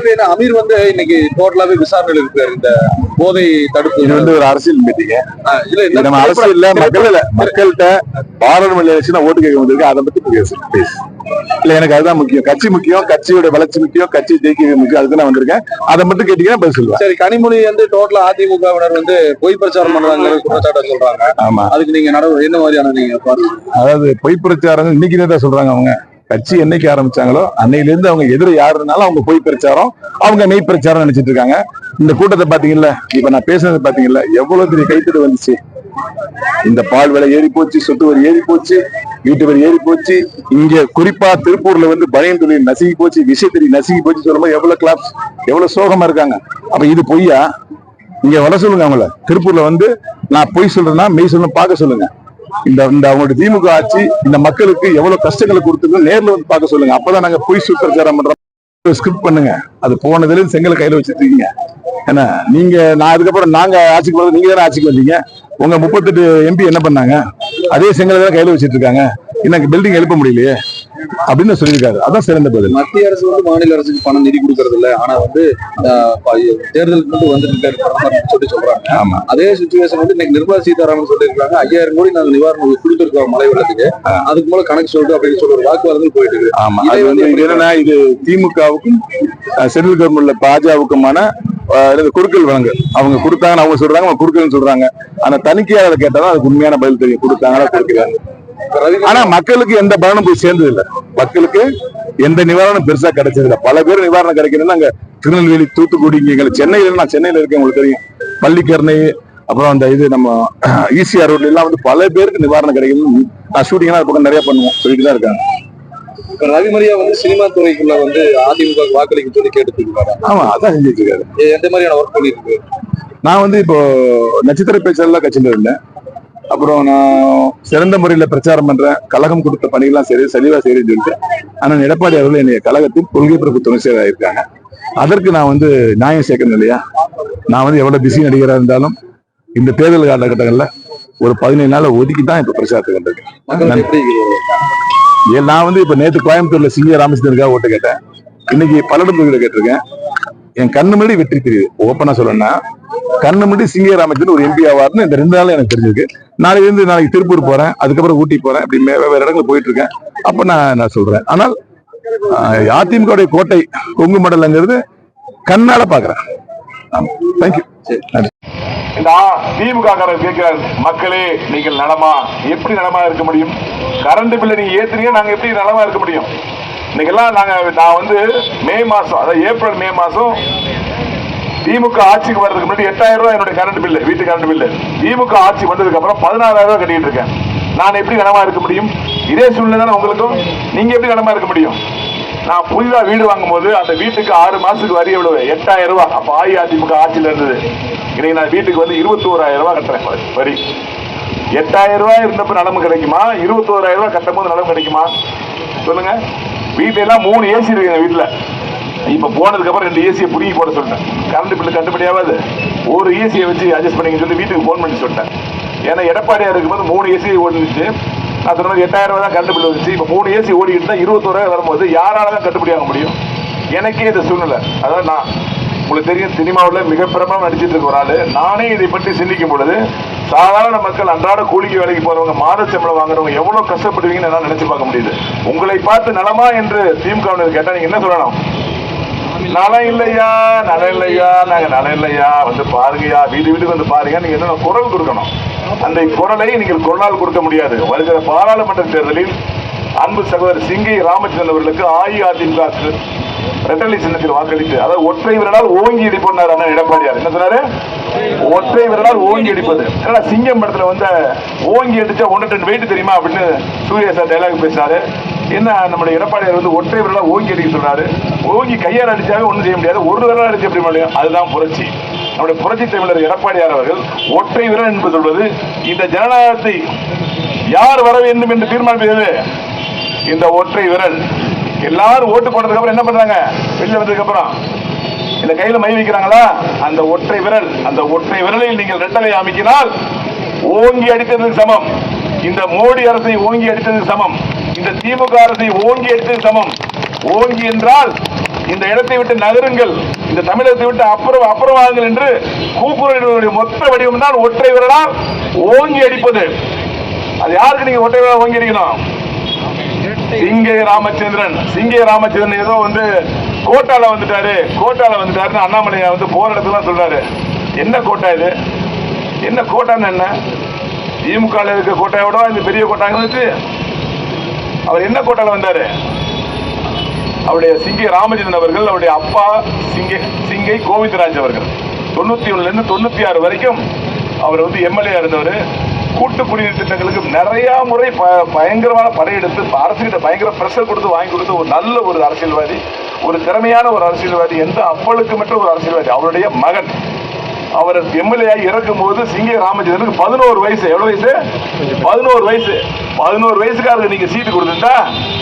என்ன அமீர் வந்து இன்னைக்கு டோட்டலாவே விசாரணையில் இருக்காரு இந்த போதை தடுப்பு இது வந்து ஒரு அரசியல் மீட்டிங் இல்ல நம்ம இந்த அரசியல்ல மக்கள் இல்ல. மக்கள்கிட்ட பாராளுமன்ற எலெக்ஷன் ஓட்டு கேட்க வந்திருக்கு. அதை பத்தி பேசு பேசு இல்ல எனக்கு அதுதான் முக்கியம். கட்சி முக்கியம் கட்சியோட வளர்ச்சி முக்கியம் கட்சி ஜெயிக்க முக்கியம் அதுக்கு நான் வந்திருக்கேன். அதை மட்டும் கேட்டீங்கன்னா பதில் சொல்லுவேன். சரி கனிமொழி வந்து டோட்டலா அதிமுகவினர் வந்து பொய் பிரச்சாரம் பண்றாங்க குற்றச்சாட்டை சொல்றாங்க. ஆமா. அதுக்கு நீங்க நடவு என்ன மாதிரியான நீங்க பாருங்க அதாவது பொய் பிரச்சாரம் இன்னைக்கு தான் சொல்றாங்க அவங்க. கட்சி என்னைக்கு ஆரம்பிச்சாங்களோ அன்னையில இருந்து அவங்க எதிர யாருனாலும் அவங்க பொய் பிரச்சாரம் அவங்க மெய் பிரச்சாரம் நினைச்சிட்டு இருக்காங்க. இந்த கூட்டத்தை பாத்தீங்கல்ல இப்ப நான் பேசுனது பாத்தீங்கல்ல எவ்வளவு பெரிய கைத்தடி வந்துச்சு. இந்த பால் விலை ஏறி போச்சு சொத்து வரி ஏறி போச்சு வீட்டு வரி ஏறி போச்சு இங்க குறிப்பா திருப்பூர்ல வந்து பனியன் தொழில் நசுங்கி போச்சு விஷயத்தறி நசுங்கி போச்சு சொல்லும்போது எவ்வளவு கிளாப்ஸ் எவ்வளவு சோகமா இருக்காங்க. அப்ப இது பொய்யா? இங்க வர சொல்லுங்க அவங்கள. திருப்பூர்ல வந்து நான் பொய் சொல்றேன்னா மெய் சொல்லணும் பார்க்க சொல்லுங்க. இந்த இந்த அவங்களுடைய திமுக ஆட்சி இந்த மக்களுக்கு எவ்வளவு கஷ்டங்களை கொடுத்துங்க நேர்ல வந்து பார்க்க சொல்லுங்க. அப்பதான் நாங்க பொய் சுத்தரச்சாரம் பண்ற ஸ்கிரிப்ட் பண்ணுங்க. அது போனதுல செங்கலை கையில வச்சிருக்கீங்க ஏன்னா என்ன நீங்க நான் அதுக்கப்புறம் நாங்க ஆட்சிக்கு போறது நீங்க தானே ஆட்சிக்கு வந்தீங்க. உங்க முப்பத்தெட்டு எம்பி என்ன பண்ணாங்க? அதே செங்கலை தான் கையில வச்சிட்டு இருக்காங்க. எனக்கு பில்டிங் எழுப்ப முடியலையே? அப்படின்னு சொல்லியிருக்காரு. அதான் சிறந்த பதில். மத்திய அரசு வந்து மாநில அரசுக்கு பணம் நிதி கொடுக்கறது இல்ல ஆனா வந்து தேர்தலுக்கு மட்டும் வந்துட்டு சொல்லி சொல்றாங்க. ஆமா. அதே சுச்சுவேஷன் வந்து இன்னைக்கு நிர்மலா சீதாராமன் சொல்லியிருக்காங்க. ஐயாயிரம் கோடி நாங்க நிவாரணம் கொடுத்துருக்கோம் மழை வெள்ளத்துக்கு. அதுக்கு மேல கணக்கு சொல்லிட்டு அப்படின்னு சொல்லி ஒரு வாக்குவாதங்கள் போயிட்டு இருக்கு. ஆமா. அது வந்து வந்து என்னன்னா இது திமுகவுக்கும் சென்ட்ரல் கவர்மெண்ட்ல பாஜகவுக்குமான குறுக்கல் வழங்கு அவங்க கொடுத்தாங்கன்னு அவங்க சொல்றாங்க அவங்க குறுக்கல்னு சொல்றாங்க. ஆனா தணிக்கையாளர் கேட்டாதான் அதுக்கு உண்மையான பதில் தெரியும். கொடுத்தாங்களா கொடுக்கல ரவி ஆனா மக்களுக்கு எந்த பலனும் போய் சேர்ந்தது இல்ல மக்களுக்கு எந்த நிவாரணம் பெருசா கிடைச்சது இல்ல பல பேர் நிவாரணம் கிடைக்கணும்னு அங்க திருநெல்வேலி தூத்துக்குடி இங்க சென்னையில நான் சென்னையில இருக்கேன் உங்களுக்கு தெரியும். பள்ளிக்கரணை அப்புறம் அந்த இது நம்ம ஈசிஆர் ரோட்ல எல்லாம் வந்து பல பேருக்கு நிவாரணம் கிடைக்கணும். நான் ஷூட்டிங்லாம் அது பக்கம் நிறைய பண்ணுவோம் சொல்லிட்டு தான் இருக்காங்க. இப்ப ரவி மரியா வந்து சினிமா துறைக்குள்ள வந்து அதிமுக வாக்களிக்க சொல்லி கேட்டுட்டு இருக்காரு ஆமா அதான் செஞ்சுட்டு இருக்காரு. எந்த மாதிரியான ஒர்க் பண்ணிட்டு இருக்கு நான் வந்து இப்போ நட்சத்திர பேச்சாளர்லாம் கட்சியில இருந்தேன் அப்புறம் நான் சிறந்த முறையில பிரச்சாரம் பண்றேன். கழகம் கொடுத்த பணிகள்லாம் சரி தெளிவா செய்யறேன்னு சொல்லிட்டு ஆனா எடப்பாடி அவர்கள் என்னைய கழகத்தின் கொள்கை பிறப்பு துணை செயலாளர் இருக்காங்க அதற்கு நான் வந்து நியாயம் சேர்க்கணும் இல்லையா? நான் வந்து எவ்வளவு பிஸி நடிகரா இருந்தாலும் இந்த தேர்தல் காலகட்டங்கள்ல ஒரு பதினேழு நாள் ஒதுக்கி தான் இப்ப பிரச்சாரத்துக்கு வந்திருக்கேன். நான் வந்து இப்ப நேத்து கோயம்புத்தூர்ல சிங்க ராமச்சந்திரனுக்காக ஓட்டு கேட்டேன். இன்னைக்கு பல்லடம் தொகுதியில கேட்டிருக்கேன். என் கண்ணு முன்னாடி வெற்றி தெரியுது. ஓப்பனா சொல்லணும்னா கண்ணு முன்னாடி சிங்க ராமச்சந்திரன் ஒரு எம்பி ஆவார்னு இந்த ரெண்டு நாள் எனக்கு தெரிஞ்சிருக்கு. நாளைக்கு இருந்து நாளைக்கு திருப்பூர் போறேன் அதுக்கப்புறம் ஊட்டி போறேன் அப்படி மே- வெவ்வேறு இடங்கள் போயிட்டு இருக்கேன் அப்ப நான் நான் சொல்றேன்? ஆனால் அதிமுகவுடைய கோட்டை கொங்கு மண்டலங்கிறது கண்ணால பாக்குறேன். தேங்க்யூ திமுக கேட்கிறார் மக்களே நீங்கள் நலமா? எப்படி நலமா இருக்க முடியும்? கரண்ட் பில்லை நீங்க ஏத்துறீங்க நாங்க எப்படி நலமா இருக்க முடியும்? இன்னைக்கெல்லாம் நாங்க நான் வந்து மே மாசம் அதாவது ஏப்ரல் மே மாசம் திமுக ஆட்சிக்கு வர்றதுக்கு முன்னாடி எட்டாயிரம் ரூபாய் என்னுடைய கரண்ட் பில்லு வீட்டு கரண்ட் பில்லு திமுக ஆட்சி வந்ததுக்கு அப்புறம் பதினாறாயிரம் ரூபாய் கட்டிட்டு இருக்கேன். நான் எப்படி கனமா இருக்க முடியும்? இதே சூழ்நிலை தானே உங்களுக்கும்? நீங்க எப்படி கனமா இருக்க முடியும்? நான் புதிதாக வீடு வாங்கும் போது அந்த வீட்டுக்கு ஆறு மாசத்துக்கு வரி எவ்வளவு? எட்டாயிரம் ரூபாய். அப்ப அஇஅதிமுக ஆட்சியில் இருந்தது. இன்னைக்கு நான் வீட்டுக்கு வந்து இருபத்தோராயிரம் ரூபாய் கட்டுறேன் வரி. எட்டாயிரம் ரூபாய் இருந்தப்ப நலம் கிடைக்குமா? இருபத்தோராயிரம் ரூபாய் கட்டும் போது நலம் கிடைக்குமா? சொல்லுங்க. வீட்டுல மூணு ஏசி இருக்கு வீட்டில் வீட்டுல இப்ப போனதுக்கு அப்புறம் ரெண்டு ஏசியை புடுங்கி போட சொல்லிட்டேன். கரண்ட் பில்லு கட்டுப்படியாவது ஒரு ஏசியை வச்சு அட்ஜஸ்ட் பண்ணிக்க சொல்லி வீட்டுக்கு ஃபோன் பண்ணி சொல்லிட்டேன். ஏன்னா எடப்பாடியா இருக்கும்போது மூணு ஏசி ஓடிச்சு நான் சொன்ன மாதிரி எட்டாயிரம் ரூபாய் தான் கரண்ட் பில் வந்துச்சு. இப்போ மூணு ஏசி ஓடிட்டு இருந்தா ரூபாய் வரும்போது யாரால தான் கட்டுப்படியாக முடியும்? எனக்கே இந்த சூழ்நிலை. அதான் நான் உங்களுக்கு தெரியும் சினிமாவில் மிக பிரபலம் நடிச்சிட்டு இருக்க ஒரு ஆள். நானே இதை பற்றி சிந்திக்கும் பொழுது சாதாரண மக்கள் அன்றாட கூலிக்கு வேலைக்கு போறவங்க மாத சம்பளம் வாங்குறவங்க எவ்வளவு கஷ்டப்படுவீங்கன்னு என்னால் நினைச்சு பார்க்க முடியுது. உங்களை பார்த்து நலமா என்று திமுக கேட்டா நீங்க என்ன சொல்லணும்? நலம் இல்லையா? நலம் இல்லையா? நாங்க நலம் இல்லையா? வந்து பாருங்கயா வீடு வீட்டுக்கு வந்து பாருங்க. நீங்க என்ன குரல் கொடுக்கணும்? அந்த குரலை நீங்கள் குரலால் கொடுக்க முடியாது. வருகிற பாராளுமன்ற தேர்தலில் அன்பு சகோதரர் சிங்கை ராமச்சந்திரன் அவர்களுக்கு அஇஅதிமுக ரெட்டலை சின்னத்தில் வாக்களித்து அதாவது ஒற்றை விரலால் ஓங்கி அடிப்போனார் அண்ணன் எடப்பாடியார். என்ன சொன்னாரு? ஒற்றை விரலால் ஓங்கி அடிப்பது ஏன்னா சிங்கம் படத்துல வந்து ஓங்கி அடிச்சா ஒன்று டன் வெயிட் தெரியுமா அப்படின்னு சூர்யா சார் டைலாக் பேசினாரு. என்ன நம்முடைய எடப்பாடியார் வந்து ஒற்றை விரலா ஓங்கி அடிக்க சொன்னார். ஓங்கி கையால் அடிச்சாவே ஒன்றும் செய்ய முடியாது. ஒரு விரலால் அடிச்சு எப்படி முடியும் அதுதான் புரட்சி. நம்முடைய புரட்சி தமிழர் எடப்பாடியார் அவர்கள் ஒற்றை விரல் என்பது சொல்வது இந்த ஜனநாயகத்தை யார் வர வேண்டும் என்று தீர்மானிப்பது? இந்த ஒற்றை விரல். எல்லாரும் ஓட்டு போட்டதுக்கு அப்புறம் என்ன பண்றாங்க? வெளியில் வந்ததுக்கு அப்புறம். இந்த கையில மை வைக்கிறாங்களா? அந்த ஒற்றை விரல். அந்த ஒற்றை விரலில் நீங்கள் ரெட்டலை அமைக்கினால் ஓங்கி அடித்ததுக்கு சமம். இந்த மோடி அரசை ஓங்கி அடித்ததுக்கு சமம். இந்த திமுக அரசை ஓங்கி எடுத்து சமம். ஓங்கி என்றால் இந்த இடத்தை விட்டு நகருங்கள் இந்த தமிழகத்தை விட்டு அப்புறம் அப்புறமாகுங்கள் என்று கூக்குரலினுடைய மொத்த வடிவம் தான் ஒற்றை விரலால் ஓங்கி அடிப்பது. அது யாருக்கு நீங்க ஒற்றை விரலால் ஓங்கி அடிக்கணும்? சிங்கே ராமச்சந்திரன். சிங்கே ராமச்சந்திரன் ஏதோ வந்து கோட்டால வந்துட்டாரு. கோட்டால வந்துட்டாருன்னு அண்ணாமலையா வந்து போற இடத்துல சொல்றாரு. என்ன கோட்டா இது? என்ன கோட்டான்னு என்ன? திமுக இருக்க கோட்டையோட விட இந்த பெரிய கோட்டாங்க வச்சு அவர் என்ன கோட்டால வந்தாரு? அவருடைய சிங்கை ராமச்சந்திரன் அவர்கள் அவருடைய அப்பா சிங்கை சிங்கை கோவிந்தராஜ் அவர்கள். தொண்ணூத்தி ஒண்ணுல இருந்து தொண்ணூத்தி ஆறு வரைக்கும் அவர் வந்து எம்எல்ஏ இருந்தவர். கூட்டு குடிநீர் திட்டங்களுக்கு நிறைய முறை ப- பயங்கரமான படையெடுத்து அரசுகிட்ட பயங்கர பிரஷர் கொடுத்து வாங்கி கொடுத்து ஒரு நல்ல ஒரு அரசியல்வாதி ஒரு திறமையான ஒரு அரசியல்வாதி எந்த அப்பளுக்கு மட்டும் ஒரு அரசியல்வாதி அவருடைய மகன். அவர் எம்எல்ஏ ஆகி இறக்கும் போது சிங்க ராமச்சந்திரனுக்கு பதினோரு வயசு. எவ்வளவு வயசு? பதினோரு வயசு. பதினோரு வயசுக்காரருக்கு நீங்க சீட்டு கொடுத்துட்டா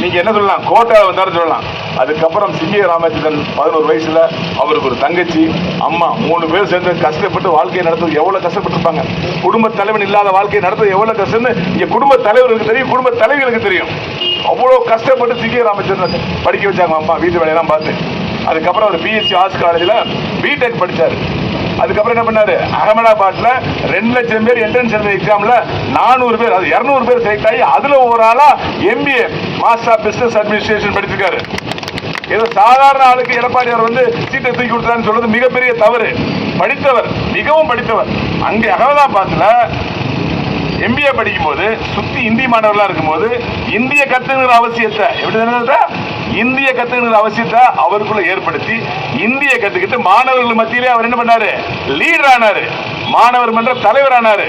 நீங்க என்ன சொல்லலாம்? கோட்டை வந்தாரு சொல்லலாம். அதுக்கப்புறம் சிங்க ராமச்சந்திரன் பதினோரு வயசுல அவருக்கு ஒரு தங்கச்சி அம்மா மூணு பேர் சேர்ந்து கஷ்டப்பட்டு வாழ்க்கையை நடத்துறது எவ்வளவு கஷ்டப்பட்டிருப்பாங்க. குடும்ப தலைவன் இல்லாத வாழ்க்கையை நடத்துறது எவ்வளவு கஷ்டம்னு இங்க குடும்ப தலைவருக்கு தெரியும் குடும்ப தலைவர்களுக்கு தெரியும். அவ்வளோ கஷ்டப்பட்டு சிங்க ராமச்சந்திரன் படிக்க வச்சாங்க அம்மா வீட்டு வேலையெல்லாம் பார்த்து. அதுக்கப்புறம் அவர் பிஎஸ்சி ஆர்ட்ஸ் காலேஜில் பிடெக் படித்தார் அதுக்கப்புறம் என்ன பண்ணாரு? அகமதாபாத்ல ரெண்டு லட்சம் பேர் என்ட்ரன்ஸ் எழுத எக்ஸாம்ல நானூறு பேர் அது இருநூறு பேர் செலக்ட் ஆகி அதுல ஒரு ஆளா MBA master of business administration படிச்சிருக்காரு. ஏதோ சாதாரண ஆளுக்கு எடப்பாடியார் வந்து சீட்டை தூக்கி கொடுத்தான்னு சொல்றது மிகப்பெரிய தவறு. படித்தவர் மிகவும் படித்தவர். அங்கே அகமதாபாத்ல எம்பிஏ படிக்கும்போது சுத்தி இந்தி மாணவர்களா இருக்கும்போது இந்திய கத்துக்கிற அவசியத்தை எப்படி இந்திய கத்துக்கிற அவசியத்தை அவருக்குள்ள ஏற்படுத்தி இந்திய கத்துக்கிட்டு மாணவர்கள் மத்தியிலே அவர் என்ன பண்ணாரு? லீடர் ஆனாரு. மாணவர் மன்ற தலைவர் ஆனாரு.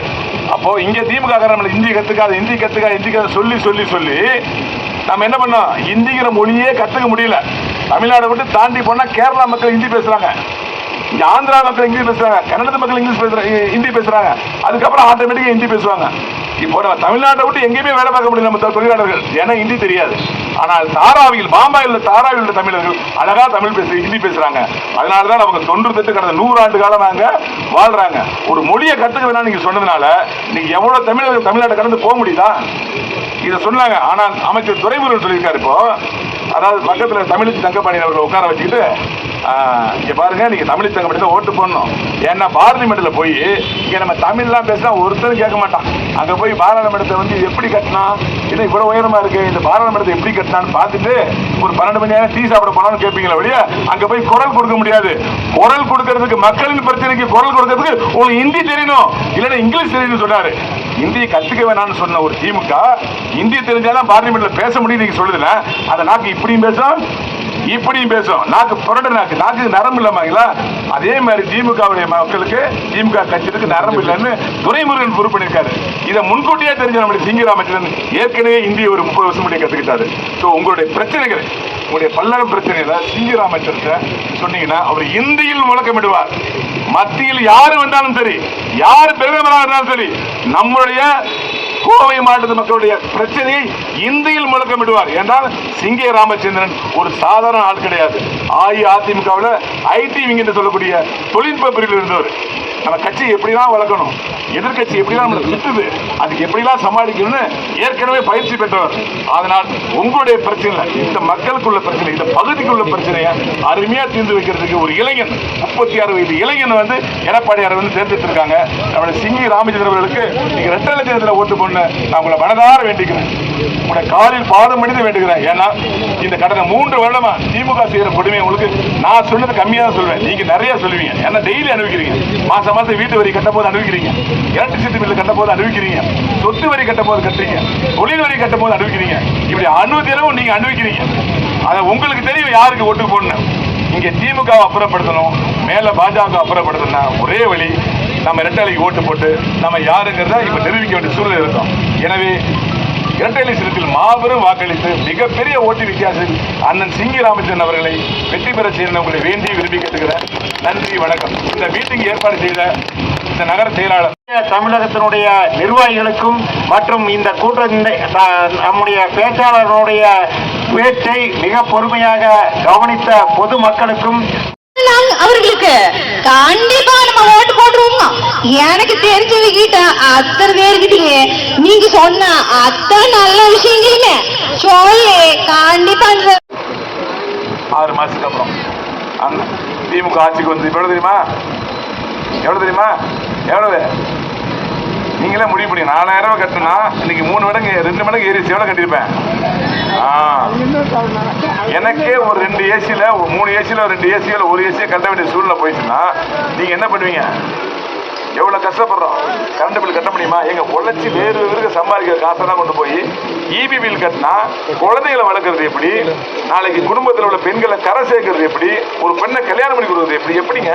அப்போ இங்க திமுக காரங்க இந்தி கத்துக்காத இந்தி கத்துக்காத இந்தி கத்து சொல்லி சொல்லி சொல்லி நம்ம என்ன பண்ணோம்? இந்திங்கிற மொழியே கத்துக்க முடியல. தமிழ்நாடு விட்டு தாண்டி போனா கேரளா மக்கள் ஹிந்தி பேசுறாங்க. ஆந்திரா மக்கள் இங்கிலீஷ் பேசுறாங்க கன்னடத்து மக்கள் இங்கிலீஷ் பேசுறாங்க ஹிந்தி பேசுறாங்க. அதுக்கப்புறம் ஆட்டோமேட்டிக்கா ஹிந்தி பேசுவாங்க. இப்போ நம்ம தமிழ்நாட்டை விட்டு எங்கேயுமே வேலை பார்க்க முடியல நம்ம தொழிலாளர்கள். ஏன்னா ஹிந்தி தெரியாது. ஆனால் தாராவியில் பாம்பாயில் தாராவில் உள்ள தமிழர்கள் அழகா தமிழ் பேசு ஹிந்தி பேசுறாங்க. அதனால தான் அவங்க தொன்று தட்டு கடந்த நூறு ஆண்டு காலம் நாங்க வாழ்றாங்க. ஒரு மொழியை கத்துக்க நீங்க சொன்னதுனால நீங்க எவ்வளவு தமிழர்கள் தமிழ்நாட்டை கடந்து போக முடியுதா? இதை சொன்னாங்க. ஆனால் அமைச்சர் துறைமுருகன் சொல்லியிருக்காரு இப்போ. அதாவது பக்கத்தில் தமிழ் தங்கப்பாண்டியன் அவர்களை உட்கார வச்சுக்கிட்டு இங்கே பாருங்க நீங்கள் தமிழ் தங்கப்படி தான் ஓட்டு போடணும். ஏன்னா பார்லிமெண்ட்டில் போய் இங்கே நம்ம தமிழ்லாம் பேசினா ஒருத்தரும் கேட்க மாட்டான். அங்கே போய் பாராளுமன்றத்தை வந்து எப்படி கட்டினா இது இவ்வளோ உயரமாக இருக்குது இந்த பாராளுமன்றத்தை எப்படி கட்டினான்னு பார்த்துட்டு ஒரு பன்னெண்டு மணி நேரம் டீ சாப்பிட போனாலும் கேட்பீங்களா வழியா அங்கே போய் குரல் கொடுக்க முடியாது. குரல் கொடுக்கறதுக்கு மக்களின் பிரச்சனைக்கு குரல் கொடுக்கறதுக்கு உங்களுக்கு ஹிந்தி தெரியணும். இல்லைன்னா இங்கிலீஷ் தெரியணும்னு சொன்னார். இந்தியை கற்றுக்க வேணாம்னு சொன்ன ஒரு திமுக இந்தி தெரிஞ்சாதான் பார்லிமெண்ட்டில் பேச முடியும் நீங்கள் சொல்லுதுல அதை நாக்கு இப்படியும் பேசும் இப்படியும் பேசும் நாக்கு புரண்டு நாக்கு. நாக்கு நரம்பு இல்லாமங்களா அதே மாதிரி திமுகவுடைய மக்களுக்கு திமுக கட்சிக்கு நரம்பு இல்லைன்னு துரைமுருகன் பொறுப்பு பண்ணியிருக்காரு இதை முன்கூட்டியே தெரிஞ்ச நம்முடைய சிங்கராமச்சந்திரன் ஏற்கனவே இந்திய ஒரு முப்பது வருஷம் முடிய கற்றுக்கிட்டாரு ஸோ உங்களுடைய பிரச்சனைகள் உங்களுடைய பல்லடம் பிரச்சனையில சிங்கராமச்சந்திரத்தை சொன்னீங்கன்னா அவர் இந்தியில் முழக்கமிடுவார். மத்தியில் யார் வந்தாலும் சரி யார் பிரதமராக இருந்தாலும் சரி நம்மளுடைய கோவை மாவட்டத்து மக்களுடைய பிரச்சனையை இந்தியில் முழக்கமிடுவார். என்றால் சிங்கே ராமச்சந்திரன் ஒரு சாதாரண ஆள் கிடையாது. அஇஅதிமுகவில் ஐடி விங் என்று சொல்லக்கூடிய தொழில்நுட்ப பிரிவில் இருந்தவர். நம்ம கட்சி எப்படிலாம் வளர்க்கணும்? எதிர்க்கட்சி எப்படிலாம் நம்மளை திட்டுது அதுக்கு எப்படிலாம் சமாளிக்கணும்னு ஏற்கனவே பயிற்சி பெற்றவர். அதனால் உங்களுடைய பிரச்சனை இந்த மக்களுக்குள்ள பிரச்சனை இந்த பகுதிக்குள்ள பிரச்சனையை அருமையா தீர்ந்து வைக்கிறதுக்கு ஒரு இளைஞன் முப்பத்தி ஆறு வயது இளைஞன் வந்து எடப்பாடியார் வந்து தேர்ந்தெடுத்திருக்காங்க. நம்மளுடைய சிங்கி ராமச்சந்திரன் அவர்களுக்கு நீங்க ரெட்டை லட்சத்தில் ஓட்டு பண்ண நான் உங்களை மனதார வேண்டிக்கிறேன். உங்களை காலில் பாதம் மனித வேண்டுகிறேன். ஏன்னா இந்த கடந்த மூன்று வருடமா திமுக செய்கிற கொடுமை உங்களுக்கு நான் சொன்னது கம்மியா தான் சொல்வேன். நீங்க நிறைய சொல்லுவீங்க. ஏன்னா டெய்லி அனுபவிக்கிறீங்க. மாசம் மாசம் வீட்டு வரி கட்டும் போது அனுபவிக்கிறீங்க எலக்ட்ரிசிட்டி பில் கட்டும் போது அனுபவிக்கிறீங்க சொத்து வரி கட்டும் போது கட்டுறீங்க. தொழில் வரி கட்டும் போது அனுபவிக்கிறீங்க இப்படி அனுதினமும் நீங்க அனுபவிக்கிறீங்க அதை உங்களுக்கு தெரியும் யாருக்கு ஓட்டு போடணும். இங்க திமுகவை அப்புறப்படுத்தணும். மேல பாஜக அப்புறப்படுத்தினா ஒரே வழி நம்ம ரெட்டலைக்கு ஓட்டு போட்டு நம்ம யாருங்கிறத இப்ப நிரூபிக்க வேண்டிய சூழ்நிலை இருக்கும். எனவே இரட்டை மாபெரும் வாக்களித்து மிகப்பெரிய ஓட்டு வித்தியாசத்தில் அண்ணன் சிங்கி ராமச்சந்திரன் அவர்களை வெற்றி பெற செய்ய உங்களை வேண்டி விரும்பி கேட்டுக்கிறேன். நன்றி வணக்கம். இந்த மீட்டிங் ஏற்பாடு செய்த இந்த நகர செயலாளர் தமிழகத்தினுடைய நிர்வாகிகளுக்கும் மற்றும் இந்த கூட்ட த- நம்முடைய பேச்சாளர்களுடைய பேச்சை மிக பொறுமையாக கவனித்த பொதுமக்களுக்கும் அவர்களுக்கு கண்டிப்பா நம்ம ஓட்டு போட்டுருவோமா எனக்கு தெரிஞ்சது கிட்ட அத்தனை பேர்கிட்டயே நீங்க சொன்ன அத்தனை நல்ல விஷயங்களுமே சொல்லி கண்டிப்பா ஆறு மாசத்துக்கு அப்புறம். திமுக ஆட்சிக்கு வந்து எவ்வளவு தெரியுமா? எவ்வளவு தெரியுமா? எவ்வளவு? நீங்களே முடிவு பண்ணி நாலாயிரம் ரூபாய் கட்டினா இன்னைக்கு மூணு மடங்கு ரெண்டு மடங்கு ஏசி எவ்வளோ கட்டியிருப்பேன். எனக்கே ஒரு ரெண்டு ஏசியில் ஒரு மூணு ஏசியில் ரெண்டு ஏசியில் ஒரு ஏசியை கட்ட வேண்டிய சூழ்நிலை போயிடுச்சுன்னா நீங்கள் என்ன பண்ணுவீங்க? எவ்வளோ கஷ்டப்படுறோம்? கரண்ட் பில் கட்ட முடியுமா? எங்கள் உழைச்சி வேறு வேறு சம்பாதிக்கிற காசெல்லாம் கொண்டு போய் இபி பில் கட்டினா குழந்தைகளை வளர்க்குறது எப்படி? நாளைக்கு குடும்பத்தில் உள்ள பெண்களை கரை சேர்க்கறது எப்படி? ஒரு பெண்ணை கல்யாணம் பண்ணி கொடுக்கறது எப்படி? எப்படிங்க?